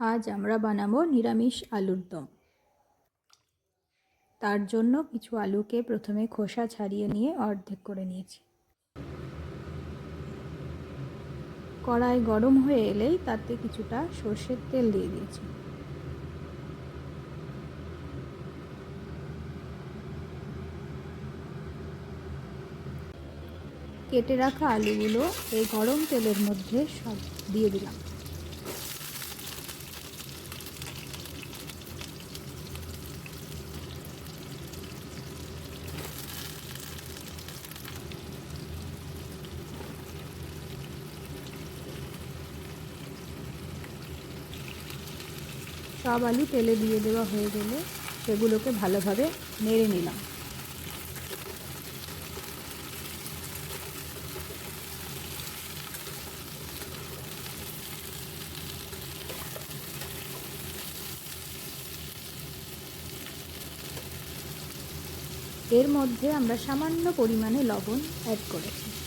আজ আমরা বানাবো নিরামিষ আলুর দম। তার জন্য কিছু আলুকে প্রথমে খোসা ছাড়িয়ে নিয়ে অর্ধেক করে নিয়েছি। কড়াই গরম হয়ে এলেই তাতে কিছুটা সর্ষের তেল দিয়ে দিয়েছি। কেটে রাখা আলুগুলো এই গরম তেলের মধ্যে সব দিয়ে দিলাম। সব আলু তেলে দিয়ে দেওয়া হয়ে গেলে সেগুলোকে ভালোভাবে নেড়ে নিলাম। এর মধ্যে আমরা সামান্য পরিমাণে লবণ অ্যাড করেছি।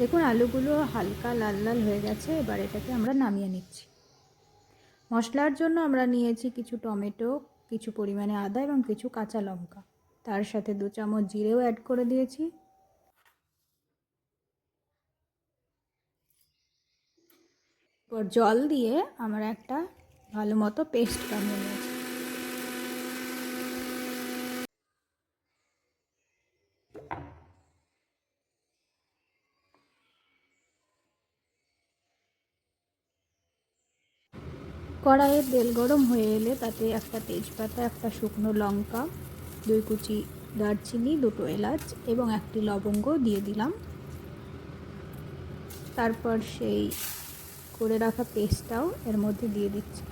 দেখুন, আলুগুলো হালকা লাল লাল হয়ে গেছে, এবার এটাকে আমরা নামিয়ে নিচ্ছি। মশলার জন্য আমরা নিয়েছি কিছু টমেটো, কিছু পরিমাণে আদা এবং কিছু কাঁচা লঙ্কা। তার সাথে দু চামচ জিরেও অ্যাড করে দিয়েছি। এরপর জল দিয়ে আমরা একটা ভালো মতো পেস্ট বানিয়ে নিয়েছি। কড়াইয়ে তেল গরম হয়ে এলে তাতে একটা তেজপাতা, একটা শুকনো লঙ্কা, দুই কুচি দারচিনি, দুটো এলাচ এবং একটি লবঙ্গ দিয়ে দিলাম। তারপর সেই করে রাখা পেস্টটাও এর মধ্যে দিয়ে দিচ্ছি।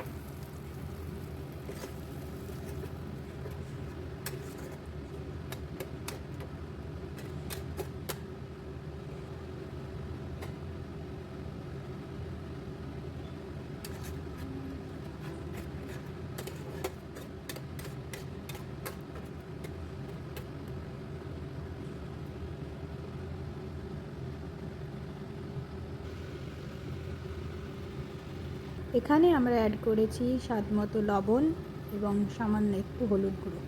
এখানে আমরা অ্যাড করেছি স্বাদ মতো লবণ এবং সামান্য একটু হলুদ গুঁড়ো।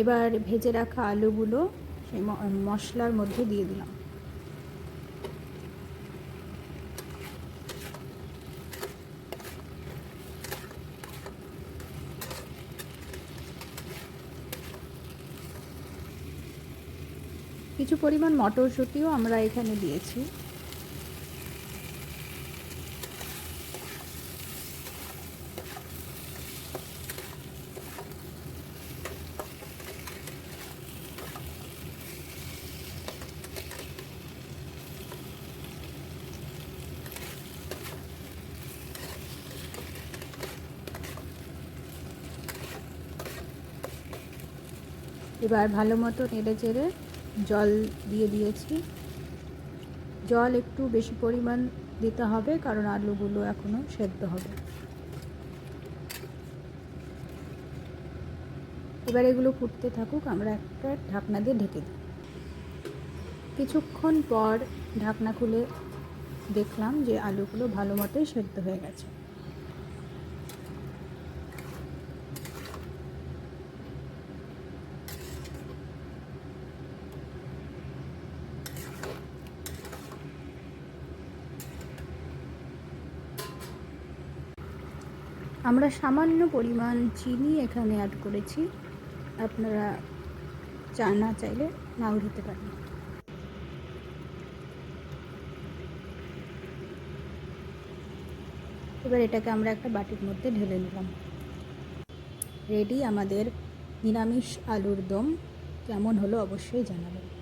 এবার ভেজে রাখা আলুগুলো সেই মশলার মধ্যে দিয়ে দিলাম। কিছু পরিমাণ মটরশুঁটিও আমরা এখানে দিয়েছি। এবার ভালো মতো নেড়ে চেড়ে জল দিয়ে দিয়েছি। জল একটু বেশি পরিমাণ দিতে হবে, কারণ আলুগুলো এখনও সেদ্ধ হবে। এবার এগুলো ফুটতে থাকুক, আমরা একটা ঢাকনা দিয়ে ঢেকে দিই। কিছুক্ষণ পর ঢাকনা খুলে দেখলাম যে আলুগুলো ভালো মতোই সেদ্ধ হয়ে গেছে। আমরা সামান্য পরিমাণ চিনি এখানে অ্যাড করেছি। আপনারা চা না চাইলে নাও দিতে পারেন। এবার এটাকে আমরা একটা বাটির মধ্যে ঢেলে নিলাম। রেডি আমাদের নিরামিষ আলুর দম। কেমন হলো অবশ্যই জানাবেন।